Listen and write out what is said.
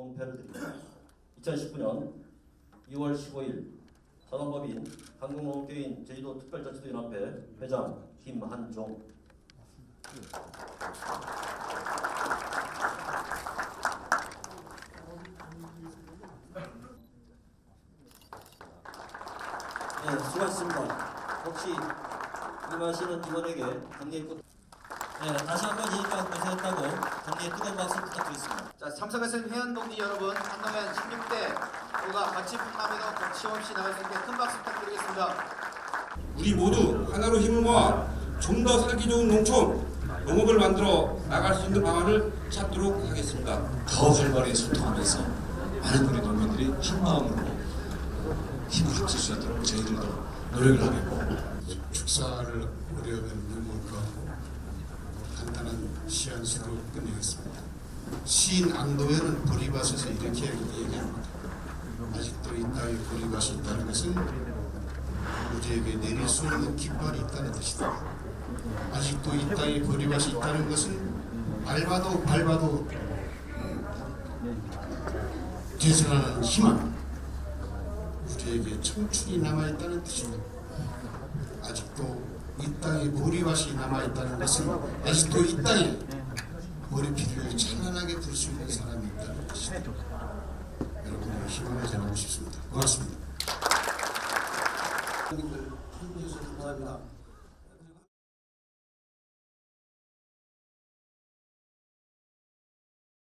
본패를 드립니다. 2019년 2월 15일 산업법인 한국농업교인 제주도 특별자치도연합회 회장 김한종 네, 수고하셨습니다. 혹시 임하시는 임원에게 정리의 꽃 네, 다시 한번 이익과 고생했다고 정리의 뜨거운 박수 부탁드리겠습니다. 자, 참석하신 회원 동지 여러분, 한동현 16대 우가 같이 북함에도 거침없이 나갈 수 있게 큰 박수 부탁드리겠습니다. 우리 모두 하나로 힘을 모아 좀 더 살기 좋은 농촌, 농업을 만들어 나갈 수 있는 방안을 찾도록 하겠습니다. 더 활발히 소통하면서 많은 우리 농민들이 한 마음으로 힘을 합칠 수 있도록 저희들도 노력을 하겠고 축사를 우려하는 물가하고 간단한 시한수로 끝내겠습니다. 시인 앙도회는 보리밭에서 이렇게 얘기합니다. 아직도 이 땅에 보리밭이 있다는 것은 우리에게 내릴 수 없는 깃발이 있다는 뜻이다. 아직도 이 땅에 보리밭이 있다는 것은 밟아도 밟아도 되살아나는 희망, 우리에게 청춘이 남아있다는 뜻이다. 아직도 이 땅에 보리밭이 남아있다는 것은 아직도 이 땅에 머리피를 찬란하게 불수 있는 사람이 있다는 것이다. 여러분의 희망을 전하고 싶습니다. 고맙습니다.